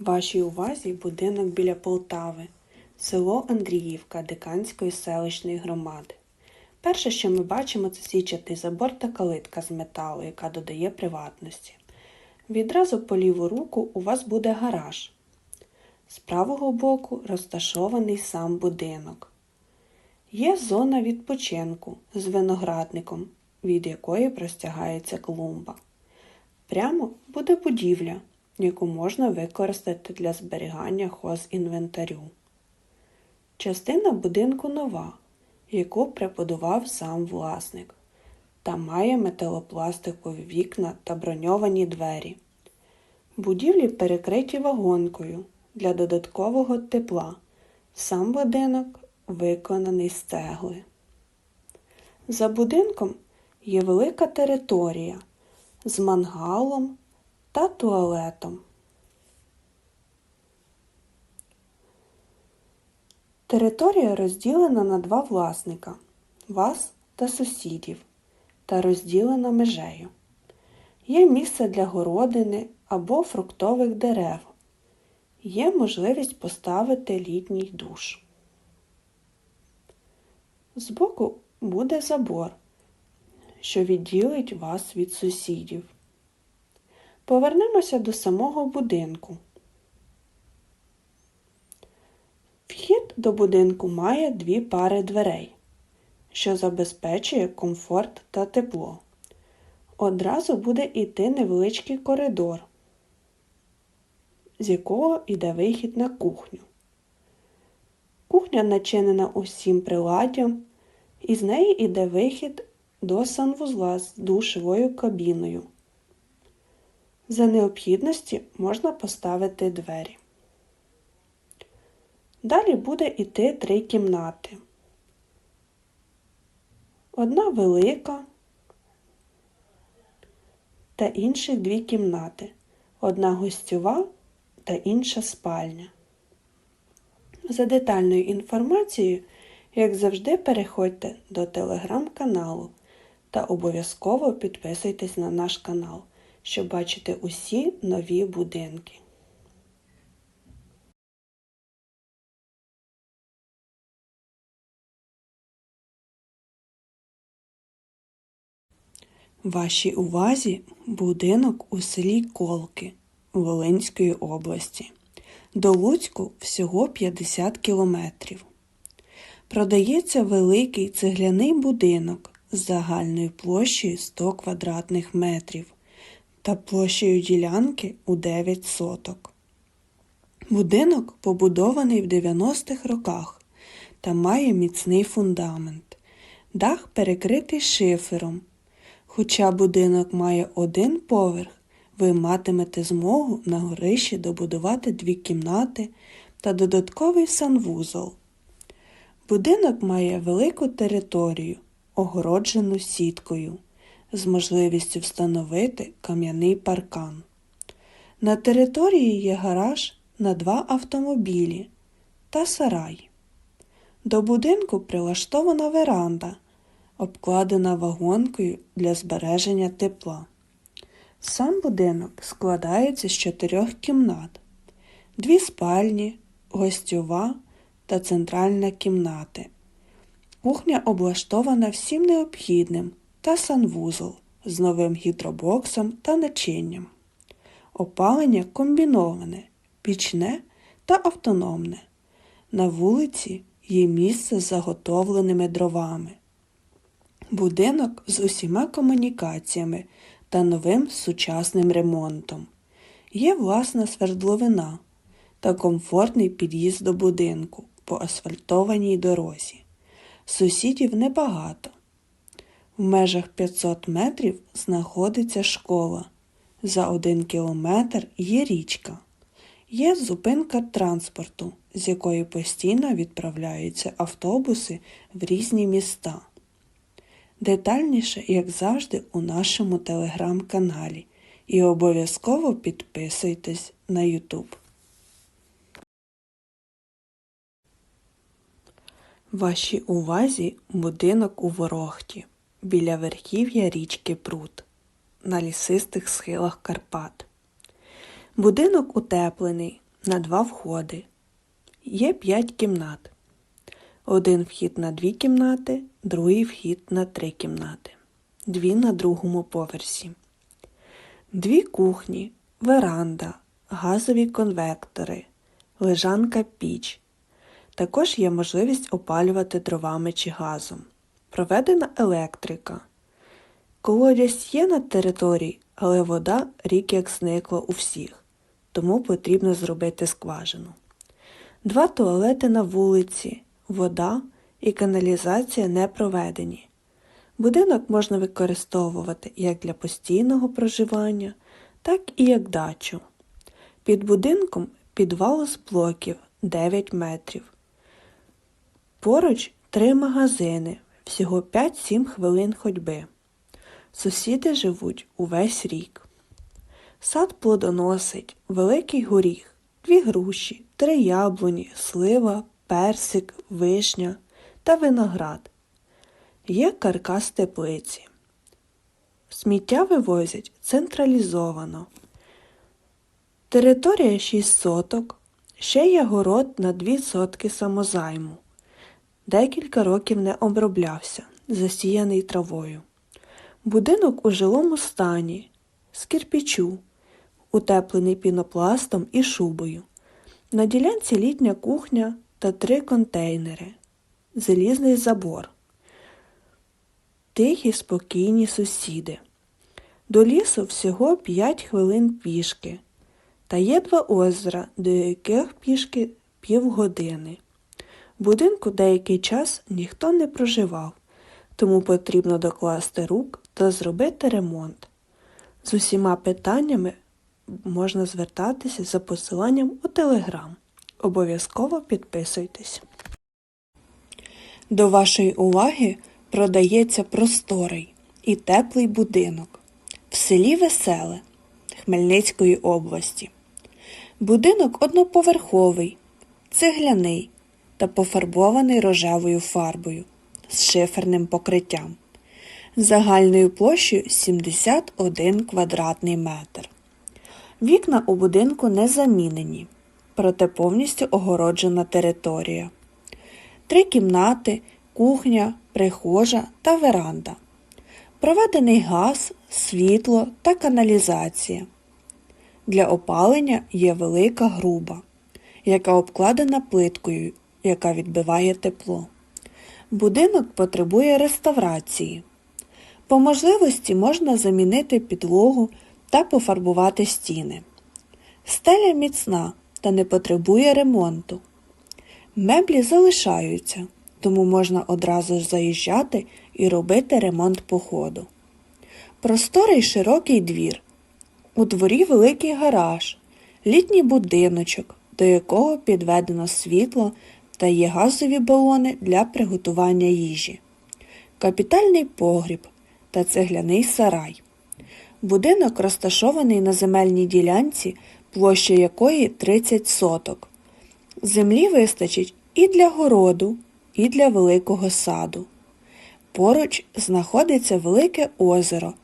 Вашій увазі будинок біля Полтави, село Андріївка Диканської селищної громади. Перше, що ми бачимо, це січатий забор та калитка з металу, яка додає приватності. Відразу по ліву руку у вас буде гараж. З правого боку розташований сам будинок. Є зона відпочинку з виноградником, від якої простягається клумба. Прямо буде будівля, яку можна використати для зберігання хозінвентарю. Частина будинку нова, яку прибудував сам власник, та має металопластикові вікна та броньовані двері. Будівлі перекриті вагонкою для додаткового тепла. Сам будинок виконаний з цегли. За будинком є велика територія з мангалом та туалетом. Територія розділена на два власника вас та сусідів та розділена межею. Є місце для городини або фруктових дерев. Є можливість поставити літній душ. Збоку буде забор, що відділить вас від сусідів. Повернемося до самого будинку. Вхід до будинку має дві пари дверей, що забезпечує комфорт та тепло. Одразу буде йти невеличкий коридор, з якого йде вихід на кухню. Кухня начинена усім приладдям, і з неї йде вихід до санвузла з душовою кабіною. За необхідності можна поставити двері. Далі буде йти три кімнати. Одна велика та інші дві кімнати. Одна гостьова та інша спальня. За детальною інформацією, як завжди, переходьте до телеграм-каналу та обов'язково підписуйтесь на наш канал, щоб бачити усі нові будинки. Вашій увазі будинок у селі Колки Волинської області. До Луцьку всього 50 кілометрів. Продається великий цегляний будинок з загальною площею 100 квадратних метрів та площею ділянки у 9 соток. Будинок побудований в 90-х роках та має міцний фундамент. Дах перекритий шифером. Хоча будинок має один поверх, ви матимете змогу на горищі добудувати дві кімнати та додатковий санвузол. Будинок має велику територію, огороджену сіткою, з можливістю встановити кам'яний паркан. На території є гараж на два автомобілі та сарай. До будинку прилаштована веранда, обкладена вагонкою для збереження тепла. Сам будинок складається з чотирьох кімнат, дві спальні, гостьова та центральна кімнати. Кухня облаштована всім необхідним та санвузол з новим гідробоксом та начинням. Опалення комбіноване, пічне та автономне. На вулиці є місце з заготовленими дровами. Будинок з усіма комунікаціями та новим сучасним ремонтом. Є власна свердловина та комфортний під'їзд до будинку по асфальтованій дорозі. Сусідів небагато. В межах 500 метрів знаходиться школа. За один кілометр є річка. Є зупинка транспорту, з якої постійно відправляються автобуси в різні міста. Детальніше, як завжди, у нашому телеграм-каналі. І обов'язково підписуйтесь на YouTube. Вашій увазі будинок у Ворохті біля верхів'я річки Прут на лісистих схилах Карпат. Будинок утеплений, на два входи. Є п'ять кімнат. Один вхід на дві кімнати, другий вхід на три кімнати. Дві на другому поверсі. Дві кухні, веранда, газові конвектори, лежанка піч. Також є можливість опалювати дровами чи газом. Проведена електрика. Колодязь є на території, але вода рік як зникла у всіх, тому потрібно зробити скважину. Два туалети на вулиці, вода і каналізація не проведені. Будинок можна використовувати як для постійного проживання, так і як дачу. Під будинком підвал з блоків 9 метрів. Поруч три магазини, всього 5-7 хвилин ходьби. Сусіди живуть увесь рік. Сад плодоносить, великий горіх, дві груші, три яблуні, слива, персик, вишня та виноград. Є каркас теплиці. Сміття вивозять централізовано. Територія 6 соток, ще є город на 2 сотки самозайму. Декілька років не оброблявся, засіяний травою. Будинок у жилому стані, з кирпічу, утеплений пінопластом і шубою. На ділянці літня кухня та три контейнери, залізний забор. Тихі, спокійні сусіди. До лісу всього 5 хвилин пішки. Та є два озера, до яких пішки півгодини. Будинку деякий час ніхто не проживав, тому потрібно докласти рук та зробити ремонт. З усіма питаннями можна звертатися за посиланням у Телеграм. Обов'язково підписуйтесь. До вашої уваги продається просторий і теплий будинок в селі Веселе Хмельницької області. Будинок одноповерховий, цегляний та пофарбований рожевою фарбою з шиферним покриттям загальною площею 71 квадратний метр. Вікна у будинку не замінені, проте повністю огороджена територія. Три кімнати, кухня, прихожа та веранда. Проведений газ, світло та каналізація. Для опалення є велика груба, яка обкладена плиткою, яка відбиває тепло. Будинок потребує реставрації. По можливості можна замінити підлогу та пофарбувати стіни. Стеля міцна та не потребує ремонту. Меблі залишаються, тому можна одразу ж заїжджати і робити ремонт по ходу. Просторий широкий двір. У дворі великий гараж, літній будиночок, до якого підведено світло та є газові балони для приготування їжі, капітальний погріб та цегляний сарай. Будинок розташований на земельній ділянці, площа якої 30 соток. Землі вистачить і для городу, і для великого саду. Поруч знаходиться велике озеро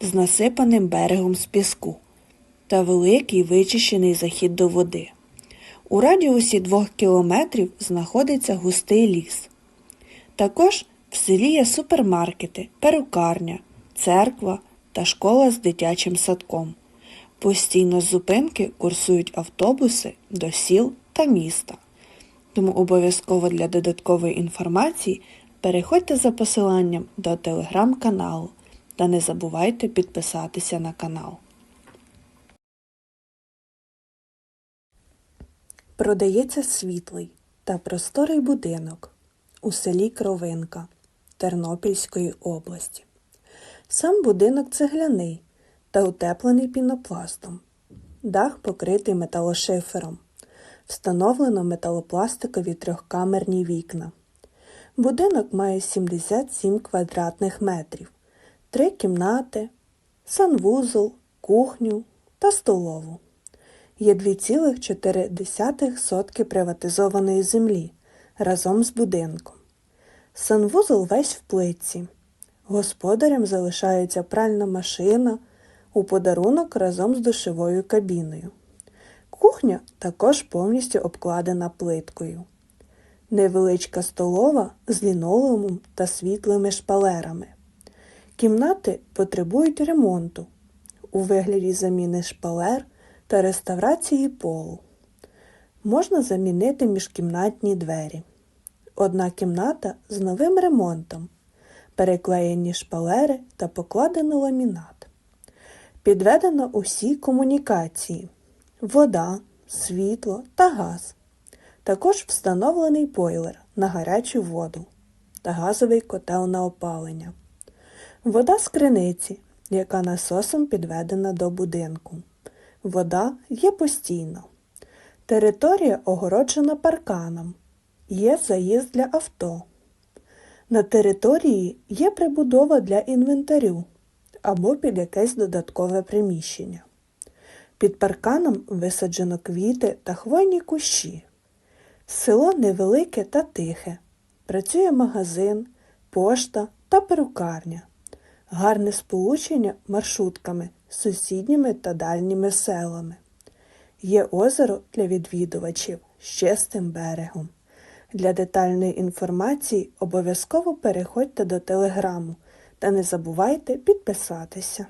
з насипаним берегом з піску та великий вичищений захід до води. У радіусі двох кілометрів знаходиться густий ліс. Також в селі є супермаркети, перукарня, церква та школа з дитячим садком. Постійно з зупинки курсують автобуси до сіл та міста. Тому обов'язково для додаткової інформації переходьте за посиланням до телеграм-каналу та не забувайте підписатися на канал. Продається світлий та просторий будинок у селі Кровинка Тернопільської області. Сам будинок цегляний та утеплений пінопластом. Дах покритий металошифером. Встановлено металопластикові трьохкамерні вікна. Будинок має 77 квадратних метрів, три кімнати, санвузол, кухню та столову. Є 2,4 сотки приватизованої землі разом з будинком. Санвузол весь в плитці. Господарям залишається пральна машина у подарунок разом з душовою кабіною. Кухня також повністю обкладена плиткою. Невеличка столова з лінолеумом та світлими шпалерами. Кімнати потребують ремонту у вигляді заміни шпалер та реставрації полу. Можна замінити міжкімнатні двері. Одна кімната з новим ремонтом, переклеєні шпалери та покладено ламінат. Підведено усі комунікації вода, світло та газ. Також встановлений бойлер на гарячу воду та газовий котел на опалення. Вода з криниці, яка насосом підведена до будинку. Вода є постійно. Територія огороджена парканом. Є заїзд для авто. На території є прибудова для інвентарю або під якесь додаткове приміщення. Під парканом висаджено квіти та хвойні кущі. Село невелике та тихе. Працює магазин, пошта та перукарня. Гарне сполучення маршрутками сусідніми та дальніми селами. Є озеро для відвідувачів з чистим берегом. Для детальної інформації обов'язково переходьте до телеграму та не забувайте підписатися.